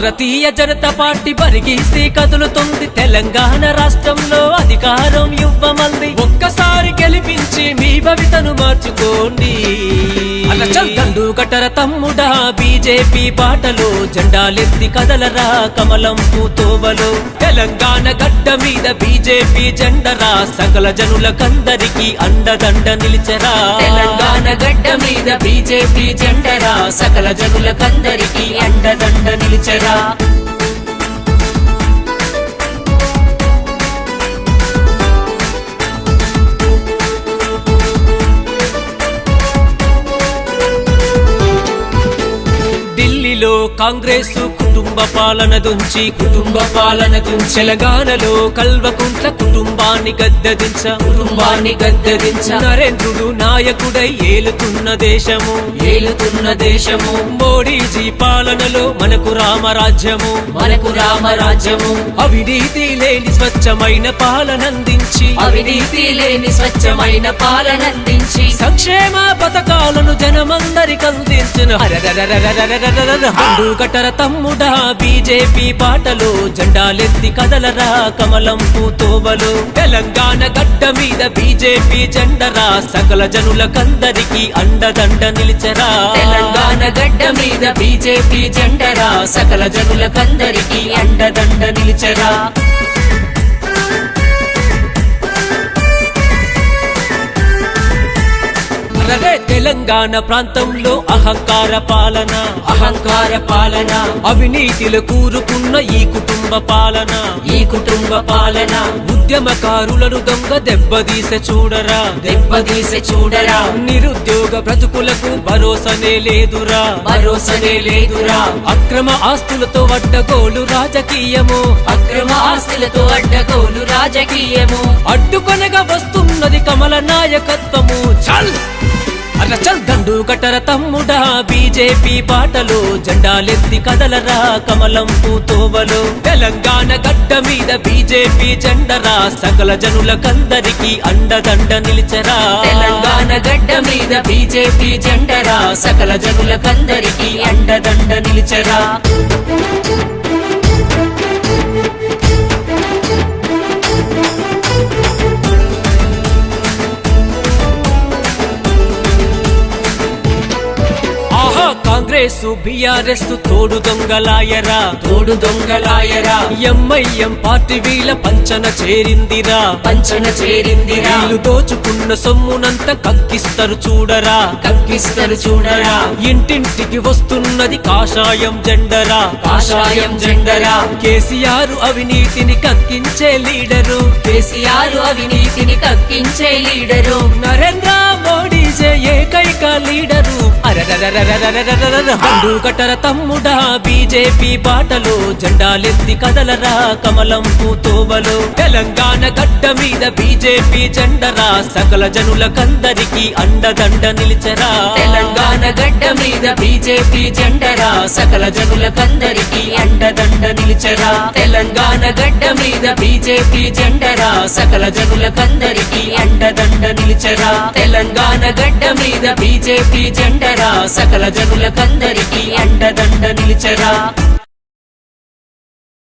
Bharatiya Janata party పరిగీసి కదులుతుంది తెలంగాణ రాష్ట్రంలో అధికారం ఇవ్వమంది. ఒక్కసారి గెలిపించి మీ భవితను మార్చుకోండి. అలచల్ దండు కట్టర తమ్ముడా బీజేపీ బాటలో జెండాలెత్తి కదలరా కమలం పూతోవలో. తెలంగాణ గడ్డ మీద బీజేపీ జెండరా సకల జనులకందరికీ అండదండ నిలిచరా. తెలంగాణ గడ్డ మీద బీజేపీ జెండరా సకల జనులకందరికీ అండదండ నిలిచరా. కాంగ్రెస్ కుటుంబ పాలన దుంచి కుటుంబ పాలన దుంచి తెలంగాణలో కల్వకుంట్ల కుటుంబాన్ని గద్దదించ కుటుంబాన్ని గద్దెదించ. నరేంద్రుడు నాయకుడై ఏలుతున్న దేశము. ఏలుతున్న దేశము. మోడీజీ పాలనలో మనకు రామరాజ్యము. మనకు రామరాజ్యము. అవినీతి లేని స్వచ్ఛమైన పాలనందించి అవినీతి లేని స్వచ్ఛమైన పాలనందించి సంక్షేమ పథకాలను జనమందరికి అందించిన. కట్టర తమ్ముడా బీజేపీ పాటలు జెండాలెత్తి కదలరా కమలం పూతోవలు తెలంగాణ గడ్డ మీద బీజేపీ జెండరా సకల జనులకందరికీ అండదండ నిలిచరా. తెలంగాణ గడ్డ మీద బీజేపీ జెండరా సకల జనులకందరికీ అండదండ నిలిచరా. అరే తెలంగాణ ప్రాంతంలో అహంకార పాలన. అహంకార పాలన. అవినీతిలో కూరుకున్న ఈ కుటుంబ పాలన. ఈ కుటుంబ పాలన. ఉద్యమకారులను దొంగ దెబ్బతీస చూడరా. దెబ్బతీసి చూడరా. నిరుద్యోగ బ్రతుకులకు భరోసనే లేదురా. భరోసనే లేదురా. అక్రమ ఆస్తులతో అడ్డగోలు రాజకీయము. అక్రమ ఆస్తులతో అడ్డగోలు రాజకీయము. అడ్డుకొనగా వస్తున్నది కమల నాయకత్వము. చల్! అరచల్ దండు కటర తమ్ముడా బీజేపీ పాటలు జెండాలెత్తి కదలరా కమలం పూతోవలు తెలంగాణ గడ్డ మీద బీజేపీ జెండరా సకల జనులకందరికీ అండదండ నిలిచరా. తెలంగాణ గడ్డ మీద బీజేపీ జెండరా సకల జనులకందరికీ అండదండ నిలిచరా. కాంగ్రెస్ బీఆర్ఎస్ తోడు దొంగలాయరా. తోడు దొంగలాయరా. ఎంఐఎం పార్టీ వీళ్ళ పంచన చేరిందిరా. పంచన చేరిందిరా. వీళ్ళు దోచుకున్న సొమ్మునంత కక్కిస్తారు చూడరా. కక్కిస్తారు చూడరా. ఇంటింటికి వస్తున్నది కాషాయం జెండరా. కాషాయం జెండరా. కేసీఆర్ అవినీతిని కక్కించే లీడరు. కేసీఆర్ అవినీతిని కక్కించే లీడరు. నరేంద్ర మోడీ జే ఏకైక లీడరు. హండు కట్టర తమ్ముడా బీజేపీ బాటలో జెండాలెత్తి కదలరా కమలం పూతోవలో తెలంగాణ గడ్డ మీద బీజేపీ జెండరా. సకల జనులకందరికీ అండదండ నిలిచరా. తెలంగాణ గడ్డ మీద బీజేపీ జెండరా. సకల జనులకందరికీ అండదండ నిలిచరా. తెలంగాణ గడ్డ మీద బీజేపీ జెండరా? సకల జనులకందరికీ అండదండ నిలిచరా? తెలంగాణ గడ్డ మీద బీజేపీ జెండరా? సకల జనులకందరికీ అండదండ నిలిచరా?